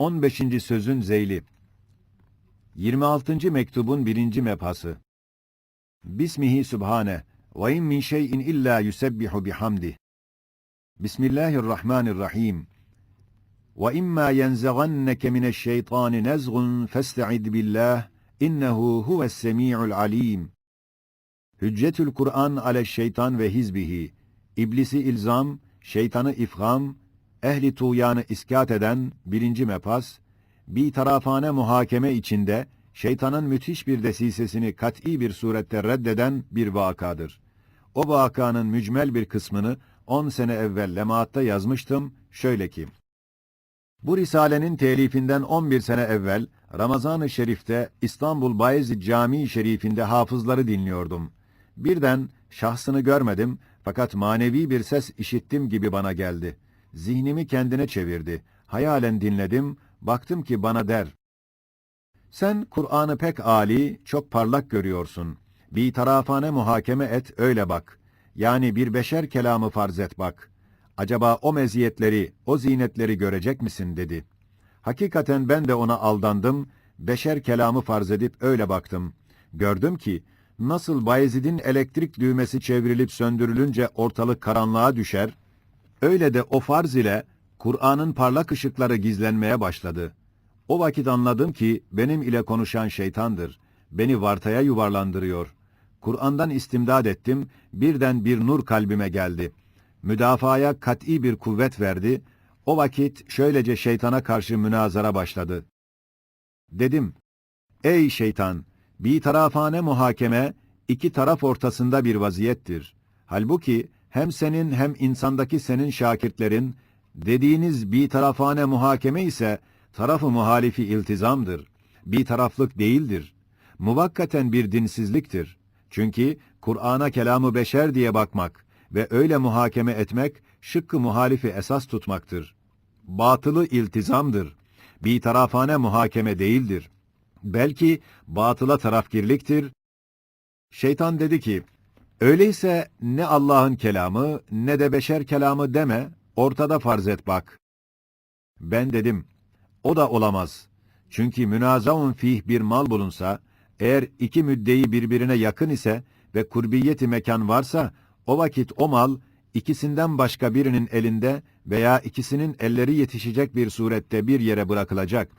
15. sözün zeyli 26. mektubun birinci mebhası Bismihi Sübhane ve in min şeyin illa yusebbihu bihamdih Bismillahirrahmanirrahim Ve imma yenzaganneke mineşşeytani nezgun festa'id billah innehu huves semi'ul alim Hüccetül Kur'an ale şeytan ve hizbihi İblisi ilzam, şeytanı ifham, ehli tuğyanı iskat eden birinci mepas, bir tarafane muhakeme içinde şeytanın müthiş bir desisesini kat'i bir surette reddeden bir vakadır. O vakanın mücmel bir kısmını 10 sene evvel lemaatta yazmıştım, şöyle ki, bu risalenin telifinden 11 sene evvel Ramazan-ı Şerif'te İstanbul Bayezid Camii Şerif'inde hafızları dinliyordum. Birden şahsını görmedim fakat manevi bir ses işittim gibi bana geldi. Zihnimi kendine çevirdi. Hayalen dinledim, baktım ki bana der. Sen Kur'an'ı pek âli, çok parlak görüyorsun. Bir tarafane muhakeme et, öyle bak. Yani bir beşer kelamı farz et bak. Acaba o meziyetleri, o zinetleri görecek misin dedi. Hakikaten ben de ona aldandım, beşer kelamı farz edip öyle baktım. Gördüm ki, nasıl Bayezid'in elektrik düğmesi çevrilip söndürülünce ortalık karanlığa düşer, öyle de o farz ile Kur'an'ın parlak ışıkları gizlenmeye başladı. O vakit anladım ki benim ile konuşan şeytandır. Beni vartaya yuvarlandırıyor. Kur'an'dan istimdad ettim, birden bir nur kalbime geldi. Müdafaya kat'i bir kuvvet verdi. O vakit şöylece şeytana karşı münazara başladı. Dedim, ey şeytan, bir tarafane muhakeme, iki taraf ortasında bir vaziyettir. Halbuki hem senin hem insandaki senin şakirtlerin, dediğiniz bir tarafane muhakeme ise tarafı muhalifi iltizamdır. Bir taraflık değildir. Muvakkaten bir dinsizliktir. Çünkü Kur'an'a kelamı beşer diye bakmak ve öyle muhakeme etmek şıkkı muhalifi esas tutmaktır. Batılı iltizamdır. Bir tarafane muhakeme değildir. Belki batıla tarafgirliktir. Şeytan dedi ki, öyleyse ne Allah'ın kelamı ne de beşer kelamı deme, ortada farz et bak. Ben dedim, o da olamaz. Çünkü münazaun fih bir mal bulunsa, eğer iki müddeyi birbirine yakın ise ve kurbiyeti mekan varsa, o vakit o mal, ikisinden başka birinin elinde veya ikisinin elleri yetişecek bir surette bir yere bırakılacak.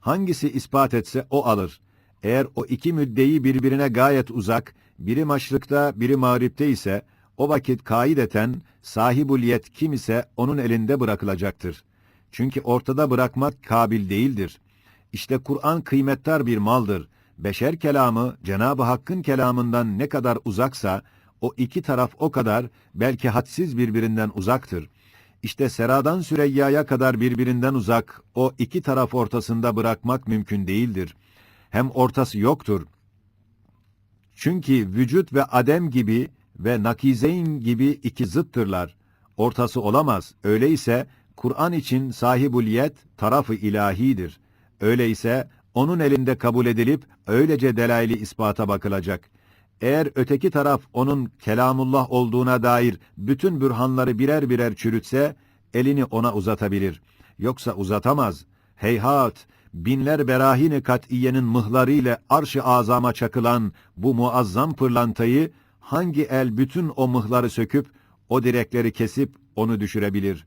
Hangisi ispat etse o alır. Eğer o iki müddeyi birbirine gayet uzak, biri maşrıkta, biri mağripte ise, o vakit kaideten sahibul yet kim ise onun elinde bırakılacaktır. Çünkü ortada bırakmak kabil değildir. İşte Kur'an kıymettar bir maldır. Beşer kelamı Cenab-ı Hakk'ın kelamından ne kadar uzaksa, o iki taraf o kadar belki hadsiz birbirinden uzaktır. İşte Sera'dan Süreyya'ya kadar birbirinden uzak, o iki taraf ortasında bırakmak mümkün değildir. Hem ortası yoktur. Çünkü vücut ve adem gibi ve nakizeyn gibi iki zıttırlar. Ortası olamaz. Öyleyse Kur'an için sahibuliyet tarafı ilahidir. Öyleyse onun elinde kabul edilip öylece delaili ispata bakılacak. Eğer öteki taraf onun kelamullah olduğuna dair bütün bürhanları birer birer çürütse, elini ona uzatabilir. Yoksa uzatamaz. Heyhat, binler berahini kat'iyenin mıhları ile arş-ı azama çakılan bu muazzam pırlantayı, hangi el bütün o mıhları söküp, o direkleri kesip onu düşürebilir?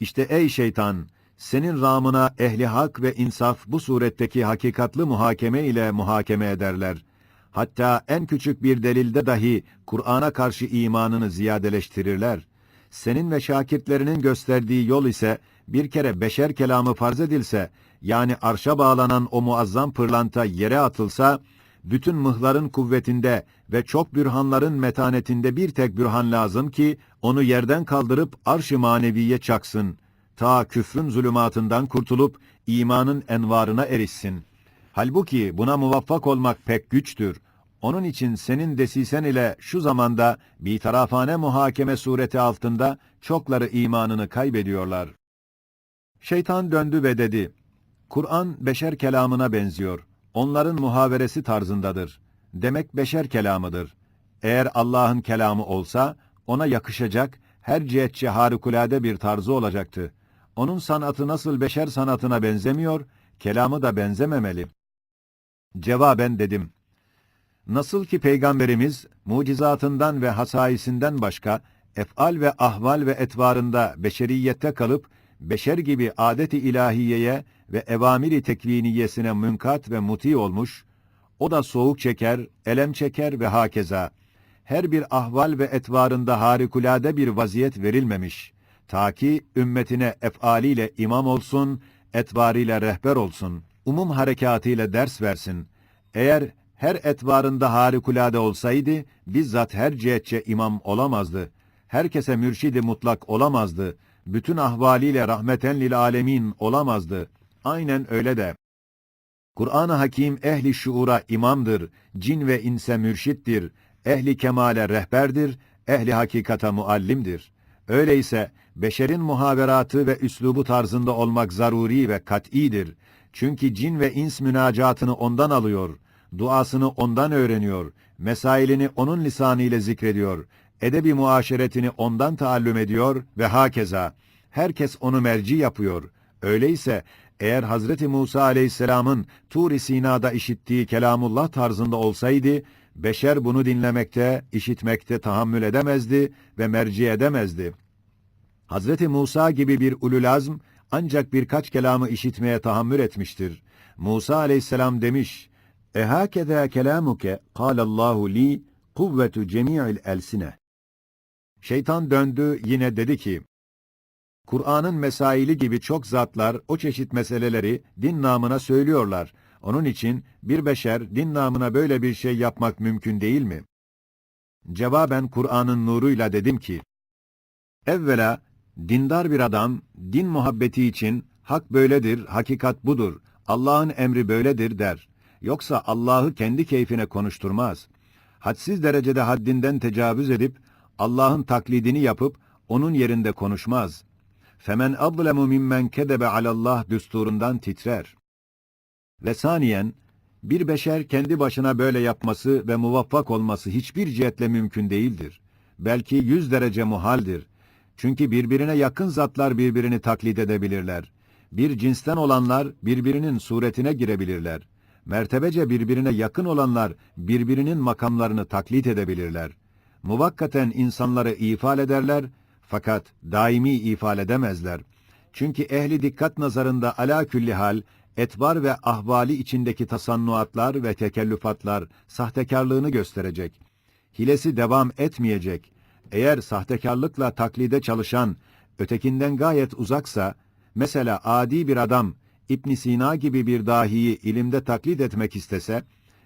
İşte ey şeytan, senin ramına ehli hak ve insaf bu suretteki hakikatlı muhakeme ile muhakeme ederler. Hatta en küçük bir delilde dahi Kur'an'a karşı imanını ziyadeleştirirler. Senin ve şakirtlerinin gösterdiği yol ise bir kere beşer kelamı farz edilse, yani arşa bağlanan o muazzam pırlanta yere atılsa, bütün mıhların kuvvetinde ve çok bürhanların metanetinde bir tek bürhan lazım ki, onu yerden kaldırıp arş-ı maneviye çaksın. Ta küfrün zulümatından kurtulup imanın envarına erişsin. Halbuki buna muvaffak olmak pek güçtür. Onun için senin desisen ile şu zamanda bir tarafane muhakeme sureti altında çokları imanını kaybediyorlar. Şeytan döndü ve dedi, Kur'an beşer kelamına benziyor. Onların muhaveresi tarzındadır. Demek beşer kelamıdır. Eğer Allah'ın kelamı olsa, ona yakışacak, her cihetçe harikulade bir tarzı olacaktı. Onun sanatı nasıl beşer sanatına benzemiyor, kelamı da benzememeli. Cevaben dedim. Nasıl ki Peygamberimiz mucizatından ve hasaisinden başka efal ve ahval ve etvarında beşeriyette kalıp beşer gibi adeti ilahiyeye ve evamiri tekviniyesine münkat ve muti olmuş, o da soğuk çeker, elem çeker ve hakeza. Her bir ahval ve etvarında harikulade bir vaziyet verilmemiş. Ta ki ümmetine efaliyle imam olsun, etvarıyla rehber olsun, umum harekatıyla ders versin. Eğer her etvarında harikulade olsaydı, bizzat her cihetçe imam olamazdı. Herkese mürşidi mutlak olamazdı. Bütün ahvaliyle rahmeten lil alemin olamazdı. Aynen öyle de. Kur'an-ı Hakim ehli şuura imamdır, cin ve inse mürşittir, ehli kemale rehberdir, ehli hakikata muallimdir. Öyleyse beşerin muhaveratı ve üslubu tarzında olmak zaruri ve kat'idir. Çünkü cin ve ins münacatını ondan alıyor, duasını ondan öğreniyor, mesailini onun lisanıyla zikrediyor, edebi muaşeretini ondan taallüm ediyor ve hakeza. Herkes onu merci yapıyor. Öyleyse eğer Hazreti Musa aleyhisselamın Tur-i Sina'da işittiği kelamullah tarzında olsaydı, beşer bunu dinlemekte, işitmekte tahammül edemezdi ve merci edemezdi. Hazreti Musa gibi bir ululazm ancak birkaç kelamı işitmeye tahammül etmiştir. Musa aleyhisselam demiş, Ehâkedâ kelâmuke kâlallahu li kuvvetu cemî'il elsine. Şeytan döndü yine dedi ki, Kur'an'ın mesaili gibi çok zatlar o çeşit meseleleri din namına söylüyorlar. Onun için bir beşer din namına böyle bir şey yapmak mümkün değil mi? Cevaben Kur'an'ın nuruyla dedim ki, Evvela, dindar bir adam, din muhabbeti için hak böyledir, hakikat budur, Allah'ın emri böyledir der. Yoksa Allah'ı kendi keyfine konuşturmaz. Hadsiz derecede haddinden tecavüz edip, Allah'ın taklidini yapıp, onun yerinde konuşmaz. Femen adlemu mimmen kedebe alallah düsturundan titrer. Ve saniyen, bir beşer kendi başına böyle yapması ve muvaffak olması hiçbir cihetle mümkün değildir. Belki yüz derece muhaldir. Çünkü birbirine yakın zatlar birbirini taklit edebilirler. Bir cinsten olanlar birbirinin suretine girebilirler. Mertebece birbirine yakın olanlar birbirinin makamlarını taklit edebilirler. Muvakkaten insanları ifal ederler fakat daimi ifade edemezler. Çünkü ehli dikkat nazarında ala külli hal, etvar ve ahvali içindeki tasannuatlar ve tekellüfatlar sahtekarlığını gösterecek. Hilesi devam etmeyecek. Eğer sahtekarlıkla taklide çalışan, ötekinden gayet uzaksa, mesela adi bir adam, İbn Sina gibi bir dahiyi ilimde taklit etmek istese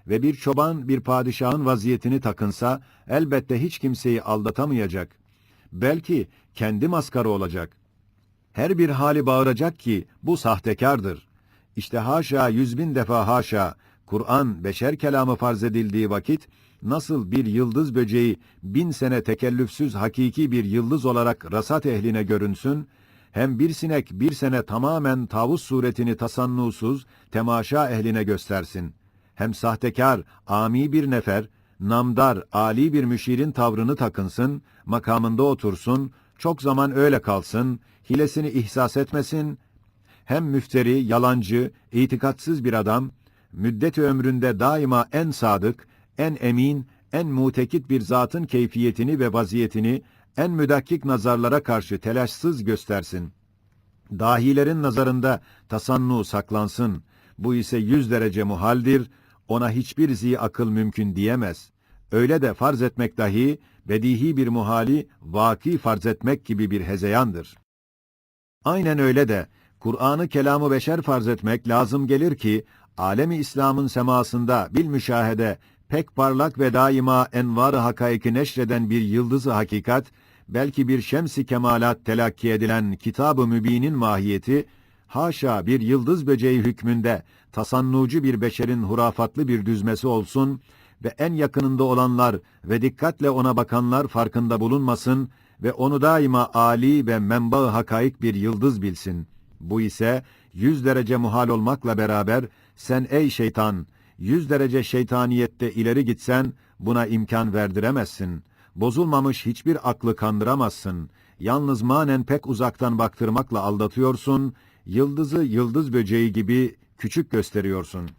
ve bir çoban bir padişahın vaziyetini takınsa, elbette hiç kimseyi aldatamayacak.'' Belki kendi maskarı olacak. Her bir hali bağıracak ki bu sahtekardır. İşte haşa yüz bin defa haşa, Kur'an beşer kelamı farz edildiği vakit, nasıl bir yıldız böceği bin sene tekellüfsüz hakiki bir yıldız olarak rasat ehline görünsün, hem bir sinek bir sene tamamen tavus suretini tasannusuz temaşa ehline göstersin. Hem sahtekar, ami bir nefer, namdar, ali bir müşirin tavrını takınsın, makamında otursun, çok zaman öyle kalsın, hilesini ihsas etmesin, hem müfteri, yalancı, itikatsız bir adam, müddet ömründe daima en sadık, en emin, en mutekit bir zatın keyfiyetini ve vaziyetini en müdakkik nazarlara karşı telaşsız göstersin. Dahilerin nazarında tasannu saklansın. Bu ise yüz derece muhaldir, ona hiçbir zi akıl mümkün diyemez. Öyle de farz etmek dahi, bedihi bir muhali, vaki farz etmek gibi bir hezeyandır. Aynen öyle de, Kur'an'ı kelamı beşer farz etmek lazım gelir ki, alemi İslam'ın semasında bil müşahede pek parlak ve daima envar-ı hakaiki neşreden bir yıldızı hakikat, belki bir şemsi kemalat telakki edilen kitab-ı mübinin mahiyeti, haşa bir yıldız böceği hükmünde tasannucu bir beşerin hurafatlı bir düzmesi olsun ve en yakınında olanlar ve dikkatle ona bakanlar farkında bulunmasın ve onu daima ali ve menba hakaik bir yıldız bilsin. Bu ise yüz derece muhal olmakla beraber sen ey şeytan, yüz derece şeytaniyette ileri gitsen buna imkan verdiremezsin. Bozulmamış hiçbir aklı kandıramazsın. yalnız manen pek uzaktan baktırmakla aldatıyorsun, yıldızı yıldız böceği gibi küçük gösteriyorsun.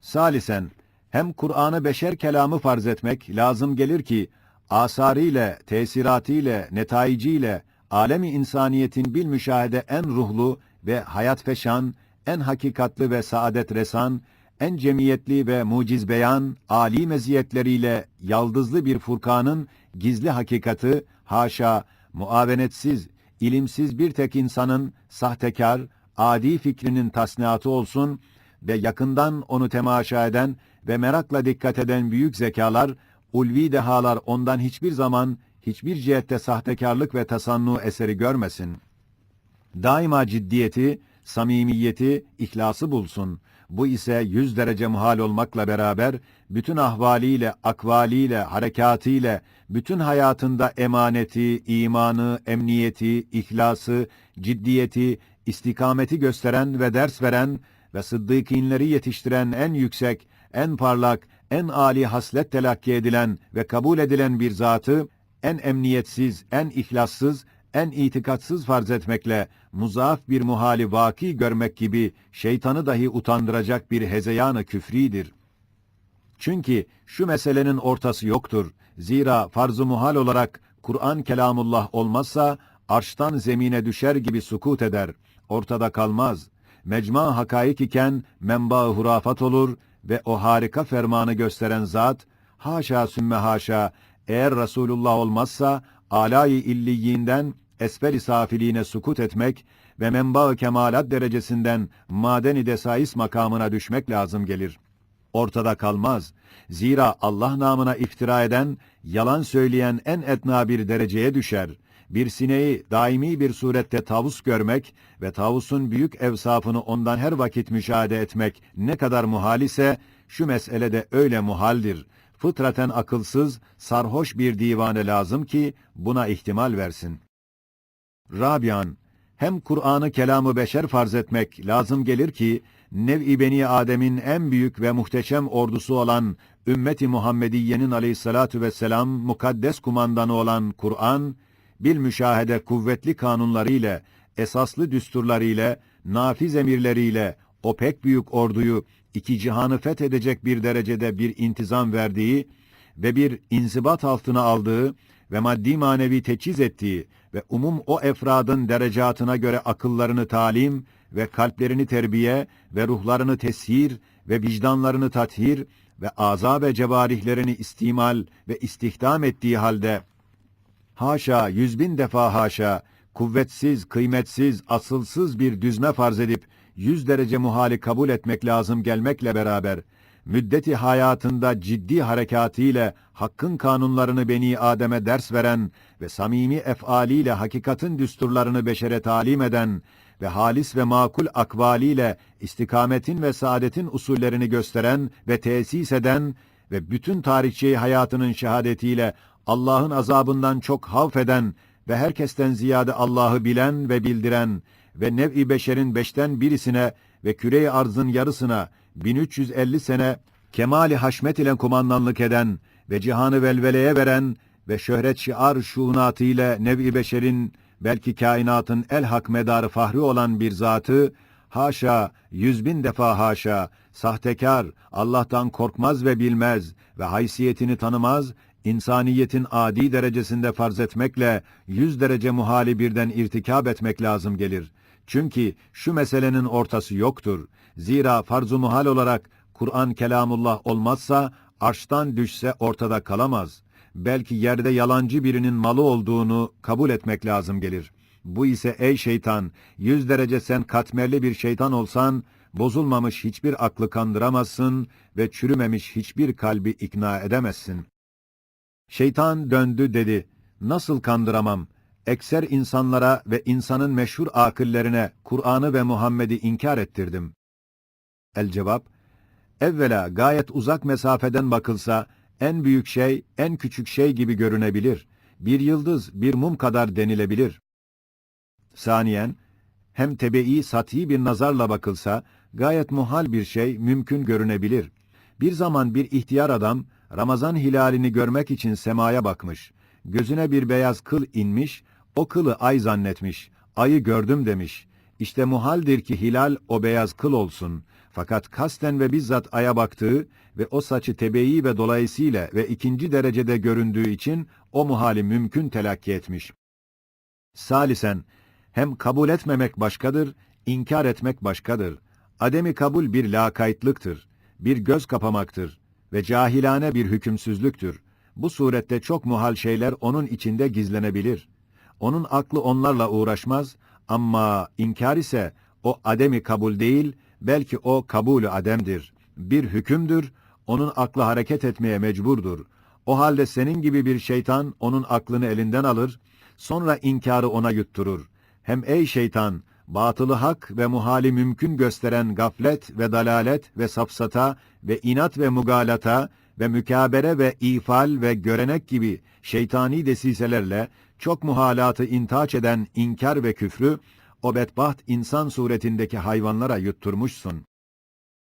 Salisen, hem Kur'an'ı beşer kelamı farz etmek lazım gelir ki, asarıyla, tesiratiyle, netayiciyle, alemi insaniyetin bil müşahede en ruhlu ve hayat feşan, en hakikatli ve saadet resan, en cemiyetli ve muciz beyan, âli meziyetleriyle yaldızlı bir Furkan'ın gizli hakikati, haşa, muavenetsiz, ilimsiz bir tek insanın sahtekar, adi fikrinin tasniatı olsun ve yakından onu temaşa eden ve merakla dikkat eden büyük zekalar, ulvi dehalar ondan hiçbir zaman, hiçbir cihette sahtekarlık ve tasannu eseri görmesin. Daima ciddiyeti, samimiyeti, ihlası bulsun. Bu ise yüz derece muhal olmakla beraber, bütün ahvaliyle, akvaliyle, harekatıyla, bütün hayatında emaneti, imanı, emniyeti, ihlası, ciddiyeti, istikameti gösteren ve ders veren ve sıddıkînleri yetiştiren en yüksek, en parlak, en âli haslet telakki edilen ve kabul edilen bir zatı, en emniyetsiz, en ihlassız, en itikatsız farz etmekle muzaaf bir muhali vaki görmek gibi şeytanı dahi utandıracak bir hezeyanı küfridir. Çünkü şu meselenin ortası yoktur. Zira farz-ı muhal olarak Kur'an kelamullah olmazsa arştan zemine düşer gibi sukut eder. Ortada kalmaz. Mecma hakaik iken menba hurafat olur ve o harika fermanı gösteren zat haşa sümme haşa eğer Resulullah olmazsa alay-ı illiyinden esfel-i safiliğine sukut etmek ve menba-ı kemalat derecesinden maden-i desais makamına düşmek lazım gelir. Ortada kalmaz. Zira Allah namına iftira eden, yalan söyleyen en etna bir dereceye düşer. Bir sineği daimi bir surette tavus görmek ve tavusun büyük evsafını ondan her vakit müşahede etmek ne kadar muhal ise, şu mesele de öyle muhaldir. Fıtraten akılsız, sarhoş bir divane lazım ki buna ihtimal versin. Rabian, hem Kur'an'ı kelamı beşer farz etmek lazım gelir ki, nev-i beni Adem'in en büyük ve muhteşem ordusu olan ümmeti Muhammediye'nin aleyhissalatu vesselam mukaddes kumandanı olan Kur'an, bil müşahede kuvvetli kanunlarıyla, esaslı düsturlarıyla, nafiz emirleriyle o pek büyük orduyu iki cihanı fethedecek bir derecede bir intizam verdiği ve bir inzibat altına aldığı ve maddi manevi teçhiz ettiği ve umum o efradın derecatına göre akıllarını talim ve kalplerini terbiye ve ruhlarını teshir ve vicdanlarını tathir ve aza ve cevarihlerini istimal ve istihdam ettiği halde haşa yüz bin defa haşa. Kuvvetsiz, kıymetsiz, asılsız bir düzme farz edip yüz derece muhali kabul etmek lazım gelmekle beraber müddeti hayatında ciddi harekatiyle hakkın kanunlarını beni Adem'e ders veren ve samimi efaliyle hakikatin düsturlarını beşere talim eden ve halis ve makul akvaliyle istikametin ve saadetin usullerini gösteren ve tesis eden ve bütün tarihçeyi hayatının şehadetiyle Allah'ın azabından çok havf eden ve herkesten ziyade Allah'ı bilen ve bildiren ve nev-i beşerin beşten birisine ve küre-i arzın yarısına 1350 sene kemali haşmet ile kumandanlık eden ve cihanı velveleye veren ve şöhret şiar şuunatı ile nev-i beşerin belki kainatın el hak medarı fahri olan bir zatı haşa yüz bin defa haşa sahtekar Allah'tan korkmaz ve bilmez ve haysiyetini tanımaz insaniyetin adi derecesinde farz etmekle yüz derece muhali birden irtikab etmek lazım gelir. Çünkü şu meselenin ortası yoktur. Zira farz-ı muhal olarak Kur'an kelamullah olmazsa arştan düşse ortada kalamaz. Belki yerde yalancı birinin malı olduğunu kabul etmek lazım gelir. Bu ise ey şeytan, yüz derece sen katmerli bir şeytan olsan, bozulmamış hiçbir aklı kandıramazsın ve çürümemiş hiçbir kalbi ikna edemezsin. Şeytan döndü dedi, nasıl kandıramam? Ekser insanlara ve insanın meşhur akıllerine Kur'an'ı ve Muhammed'i inkar ettirdim. El cevap, evvela gayet uzak mesafeden bakılsa, en büyük şey, en küçük şey gibi görünebilir. Bir yıldız, bir mum kadar denilebilir. Saniyen, hem tebe'i sati bir nazarla bakılsa, gayet muhal bir şey mümkün görünebilir. Bir zaman bir ihtiyar adam, Ramazan hilalini görmek için semaya bakmış. Gözüne bir beyaz kıl inmiş, O kılı ay zannetmiş, ayı gördüm demiş. İşte muhaldir ki hilal o beyaz kıl olsun. Fakat kasten ve bizzat aya baktığı ve o saçı tebeyi ve dolayısıyla ve ikinci derecede göründüğü için o muhali mümkün telakki etmiş. Salisen, hem kabul etmemek başkadır, inkar etmek başkadır. Ademi kabul bir lakaytlıktır, bir göz kapamaktır ve cahilane bir hükümsüzlüktür. Bu surette çok muhal şeyler onun içinde gizlenebilir. Onun aklı onlarla uğraşmaz ama inkar ise o ademi kabul değil, belki o kabulü ademdir. Bir hükümdür, onun aklı hareket etmeye mecburdur. O halde senin gibi bir şeytan onun aklını elinden alır, sonra inkarı ona yutturur. Hem ey şeytan, batılı hak ve muhali mümkün gösteren gaflet ve dalalet ve safsata ve inat ve mugalata ve mükabere ve ifal ve görenek gibi şeytani desiselerle çok muhalatı intaç eden inkar ve küfrü, o bedbaht insan suretindeki hayvanlara yutturmuşsun.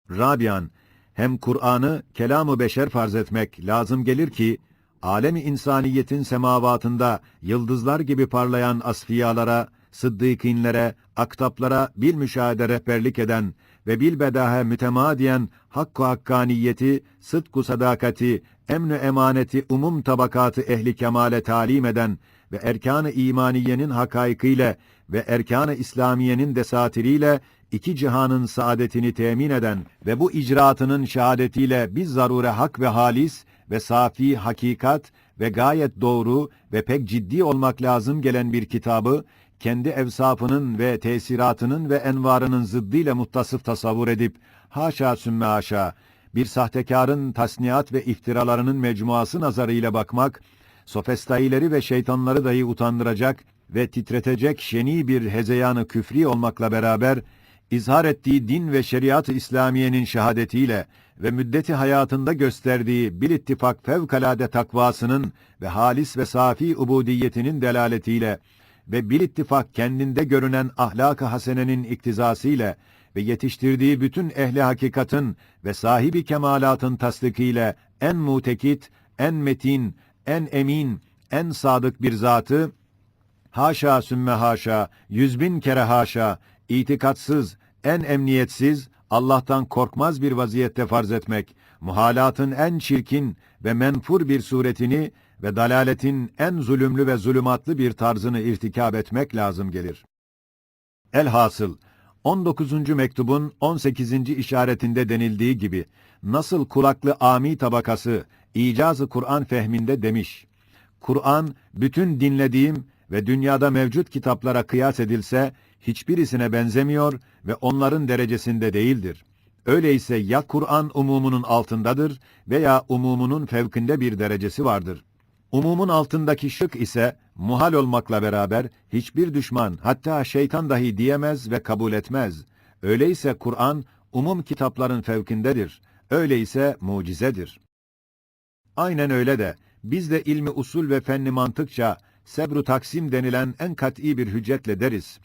Rabian, hem Kur'an'ı kelamı beşer farz etmek lazım gelir ki, alemi insaniyetin semavatında yıldızlar gibi parlayan asfiyalara, sıddıkînlere, aktaplara bil müşahede rehberlik eden ve bil bedahe mütemadiyen hakkı hakkaniyeti, sıdku sadakati, emnü emaneti umum tabakatı ehli kemale talim eden ve erkan-ı imaniyenin hakaykıyla ve erkan-ı İslamiyenin desatiriyle iki cihanın saadetini temin eden ve bu icraatının şehadetiyle biz zarure hak ve halis ve safi hakikat ve gayet doğru ve pek ciddi olmak lazım gelen bir kitabı kendi evsafının ve tesiratının ve envarının zıddıyla muttasıf tasavvur edip haşa sümme haşa bir sahtekarın tasniyat ve iftiralarının mecmuası nazarıyla bakmak sofestaileri ve şeytanları dahi utandıracak ve titretecek şeni bir hezeyanı küfri olmakla beraber, izhar ettiği din ve şeriat-ı İslamiyenin şehadetiyle ve müddeti hayatında gösterdiği bil ittifak fevkalade takvasının ve halis ve safi ubudiyetinin delaletiyle ve bil ittifak kendinde görünen ahlak-ı hasenenin iktizasıyla ve yetiştirdiği bütün ehli hakikatın ve sahibi kemalatın tasdikiyle en mutekit, en metin, en emin, en sadık bir zatı, haşa sümme haşa, yüz bin kere haşa, itikatsız, en emniyetsiz, Allah'tan korkmaz bir vaziyette farz etmek, muhalatın en çirkin ve menfur bir suretini ve dalaletin en zulümlü ve zulümatlı bir tarzını irtikab etmek lazım gelir. Elhasıl, 19. mektubun 18. işaretinde denildiği gibi, nasıl kulaklı ami tabakası, icazı Kur'an fehminde demiş. Kur'an, bütün dinlediğim ve dünyada mevcut kitaplara kıyas edilse, hiçbirisine benzemiyor ve onların derecesinde değildir. Öyleyse ya Kur'an umumunun altındadır veya umumunun fevkinde bir derecesi vardır. Umumun altındaki şık ise muhal olmakla beraber hiçbir düşman hatta şeytan dahi diyemez ve kabul etmez. Öyleyse Kur'an umum kitapların fevkindedir. Öyleyse mucizedir. Aynen öyle de biz de ilmi usul ve fenni mantıkça sebru taksim denilen en kat'i bir hüccetle deriz.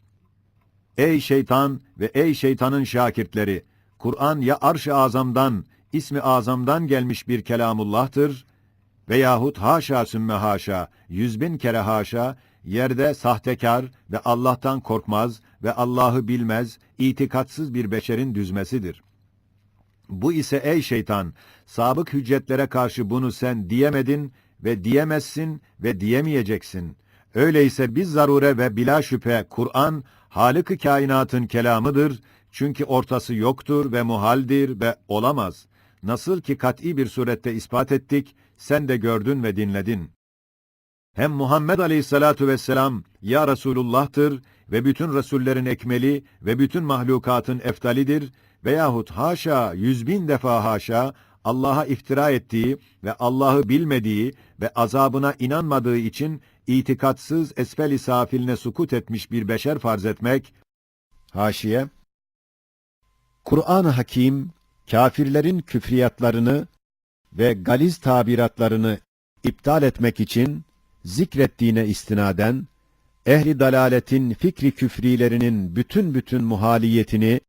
Ey şeytan ve ey şeytanın şakirtleri! Kur'an ya arş-ı azamdan, ismi azamdan gelmiş bir kelamullah'tır veyahut haşa sümme haşa, yüz bin kere haşa, yerde sahtekar ve Allah'tan korkmaz ve Allah'ı bilmez, itikatsız bir beşerin düzmesidir. Bu ise ey şeytan, sabık hüccetlere karşı bunu sen diyemedin ve diyemezsin ve diyemeyeceksin. Öyleyse biz zarure ve bila şüphe Kur'an, Halık-ı kainatın kelamıdır, çünkü ortası yoktur ve muhaldir ve olamaz. Nasıl ki kat'i bir surette ispat ettik, sen de gördün ve dinledin. Hem Muhammed Aleyhisselatu vesselam ya Resulullah'tır ve bütün Resullerin ekmeli ve bütün mahlukatın eftalidir veyahut haşa yüz bin defa haşa Allah'a iftira ettiği ve Allah'ı bilmediği ve azabına inanmadığı için itikatsız esfel-i safiline sukut etmiş bir beşer farz etmek, haşiye, Kur'an-ı Hakim, kafirlerin küfriyatlarını ve galiz tabiratlarını iptal etmek için zikrettiğine istinaden, ehli dalaletin fikri küfrilerinin bütün bütün muhaliyetini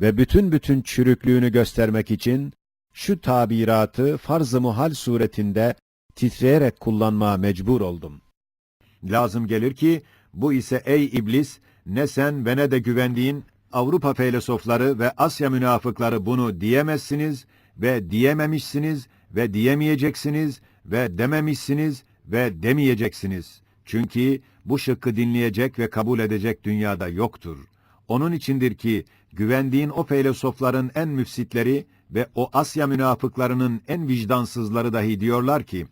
ve bütün bütün çürüklüğünü göstermek için şu tabiratı farz-ı muhal suretinde titreyerek kullanmaya mecbur oldum. lazım gelir ki, bu ise ey iblis, ne sen ve ne de güvendiğin Avrupa filozofları ve Asya münafıkları bunu diyemezsiniz ve diyememişsiniz ve diyemeyeceksiniz ve dememişsiniz ve demeyeceksiniz. Çünkü bu şıkkı dinleyecek ve kabul edecek dünyada yoktur. Onun içindir ki güvendiğin o filozofların en müfsitleri ve o Asya münafıklarının en vicdansızları dahi diyorlar ki,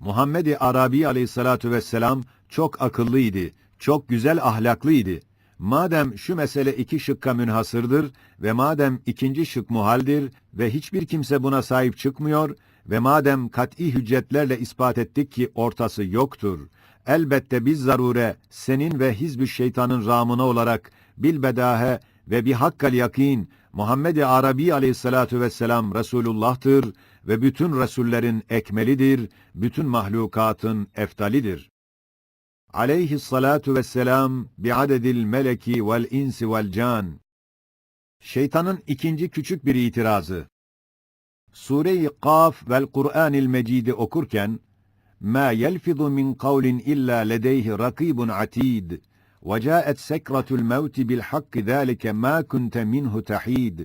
Muhammed-i Arabi aleyhissalatu vesselam çok akıllıydı, çok güzel ahlaklıydı. Madem şu mesele iki şıkka münhasırdır ve madem ikinci şık muhaldir ve hiçbir kimse buna sahip çıkmıyor ve madem kat'i hüccetlerle ispat ettik ki ortası yoktur, elbette biz zarure senin ve hizb şeytanın ramına olarak bilbedahe ve bir hakkal yakin Muhammed-i Arabi aleyhissalatu vesselam Resulullah'tır ve bütün Resullerin ekmelidir, bütün mahlukatın eftalidir. عليه الصلاة والسلام بعدد الملك والإنس والجان vel. Şeytanın ikinci küçük bir itirazı. Sure-i Kaf vel Kur'anil Mecid'i okurken ma yelfizu min kavlin illa ledeyhi rakibun atid ve caet sekratul maut bil hakki zalika ma kunte minhu tahid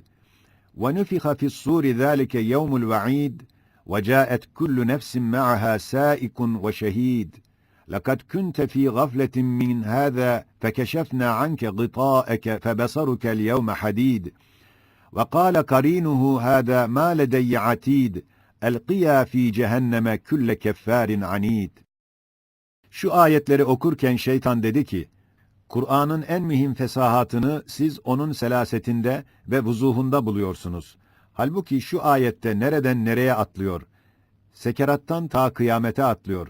ve nufiha fi's suri zalika yawmul va'id ve caet kullu nefsin ma'aha saikun ve şehid.'' لقد كنت في غفلة من هذا فكشفنا عنك غطاءك فبصرك اليوم حديد وقال قرينه هذا ما لدي عتيد القيا في جهنم كل كفار عنيد Şu ayetleri okurken şeytan dedi ki, Kur'an'ın en mühim fesahatını siz onun selasetinde ve vuzuhunda buluyorsunuz. Halbuki şu ayette nereden nereye atlıyor? Sekerattan ta kıyamete atlıyor.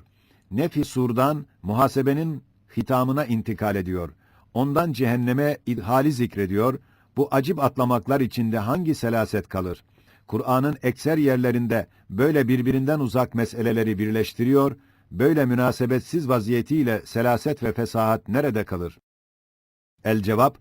Nefi surdan muhasebenin hitamına intikal ediyor. Ondan cehenneme idhali zikrediyor. Bu acip atlamaklar içinde hangi selaset kalır? Kur'an'ın ekser yerlerinde böyle birbirinden uzak meseleleri birleştiriyor, böyle münasebetsiz vaziyetiyle selaset ve fesahat nerede kalır? El cevap,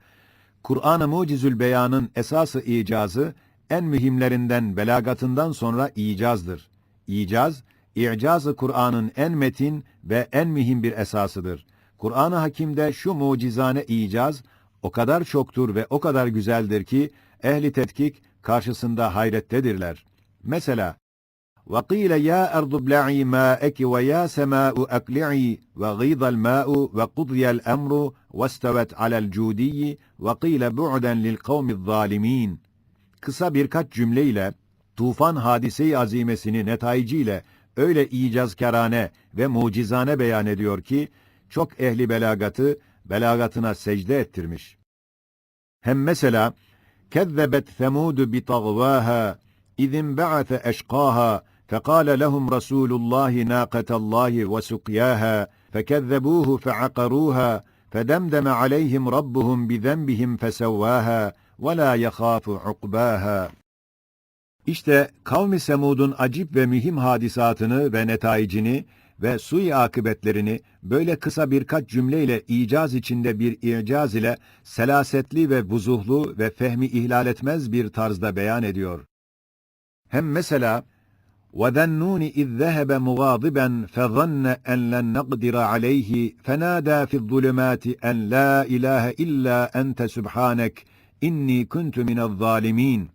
Kur'an-ı Mucizül Beyan'ın esası icazı, en mühimlerinden belagatından sonra icazdır. İcaz, İcaz-ı Kur'an'ın en metin ve en mühim bir esasıdır. Kur'an-ı Hakim'de şu mucizane icaz o kadar çoktur ve o kadar güzeldir ki ehli tetkik karşısında hayrettedirler. Mesela وَقِيلَ يَا أَرْضُ ابْلَعِي مَاءَكِ وَيَا سَمَاءُ أَقْلِعِي وَغِيضَ الْمَاءُ وَقُضِيَ الْأَمْرُ وَاسْتَوَتْ عَلَى الْجُودِيِّ وَقِيلَ بُعْدًا لِلْقَوْمِ الظَّالِمِينَ Kısa birkaç cümleyle tufan hadise-i azimesini netayiciyle öyle icazkarane ve mucizane beyan ediyor ki, çok ehli belagatı, belagatına secde ettirmiş. Hem mesela, كَذَّبَتْ ثَمُودُ بِطَغْوَاهَا اِذِنْ بَعَثَ اَشْقَاهَا فَقَالَ لَهُمْ رَسُولُ اللّٰهِ نَاقَةَ اللّٰهِ وَسُقْيَاهَا فَكَذَّبُوهُ فَعَقَرُوهَا فَدَمْدَمَ عَلَيْهِمْ رَبُّهُمْ بِذَنْبِهِمْ فَسَوَّاهَا وَلَا يَخَافُ عُقْبَاهَا İşte kavmi Semud'un acip ve mühim hadisatını ve netaicini ve sui akıbetlerini böyle kısa birkaç cümleyle icaz içinde bir icaz ile selasetli ve vuzuhlu ve fehmi ihlal etmez bir tarzda beyan ediyor. Hem mesela وَذَنُّونِ اِذْ ذَهَبَ مُغَاضِبًا فَظَنَّ اَنْ لَنْ نَقْدِرَ عَلَيْهِ فَنَادَى فِي الظُّلُمَاتِ اَنْ لَا اِلَٰهَ اِلَّا اَنْتَ سُبْحَانَكَ اِنِّي كُنْتُ مِنَ الظَّالِمِينَ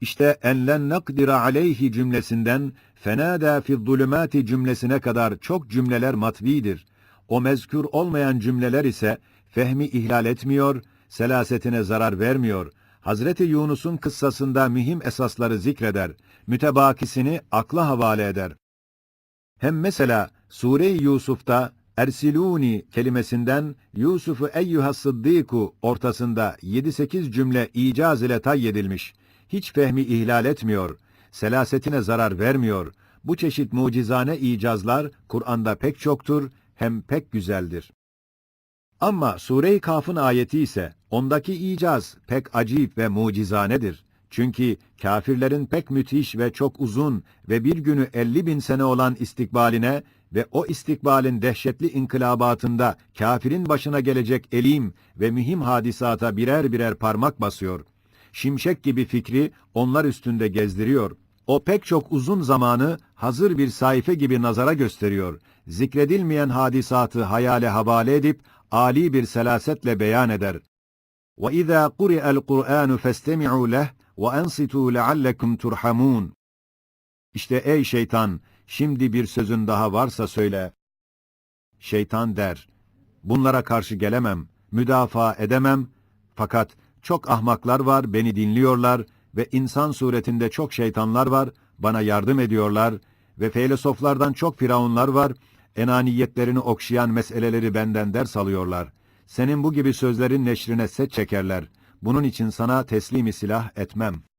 işte enlen nakdira aleyhi cümlesinden fenada fi zulümati cümlesine kadar çok cümleler matvidir. O mezkür olmayan cümleler ise fehmi ihlal etmiyor, selasetine zarar vermiyor. Hazreti Yunus'un kıssasında mühim esasları zikreder, mütebakisini akla havale eder. Hem mesela Sure-i Yusuf'ta Ersiluni kelimesinden Yusuf'u eyyuhas sıddiku ortasında 7-8 cümle icaz ile tayyedilmiş hiç fehmi ihlal etmiyor, selasetine zarar vermiyor. Bu çeşit mucizane icazlar Kur'an'da pek çoktur, hem pek güzeldir. Ama Sure-i Kaf'ın ayeti ise ondaki icaz pek acip ve mucizanedir. Çünkü kafirlerin pek müthiş ve çok uzun ve bir günü elli bin sene olan istikbaline ve o istikbalin dehşetli inkılabatında kafirin başına gelecek elim ve mühim hadisata birer birer parmak basıyor şimşek gibi fikri onlar üstünde gezdiriyor. O pek çok uzun zamanı hazır bir sayfa gibi nazara gösteriyor. Zikredilmeyen hadisatı hayale havale edip âli bir selasetle beyan eder. وَإِذَا قُرِئَ الْقُرْآنُ فَاسْتَمِعُوا لَهُ وَأَنْصِتُوا لَعَلَّكُمْ تُرْحَمُونَ İşte ey şeytan, şimdi bir sözün daha varsa söyle. Şeytan der, bunlara karşı gelemem, müdafaa edemem, fakat çok ahmaklar var, beni dinliyorlar ve insan suretinde çok şeytanlar var, bana yardım ediyorlar ve filozoflardan çok firavunlar var, enaniyetlerini okşayan meseleleri benden ders alıyorlar. Senin bu gibi sözlerin neşrine set çekerler. Bunun için sana teslimi silah etmem.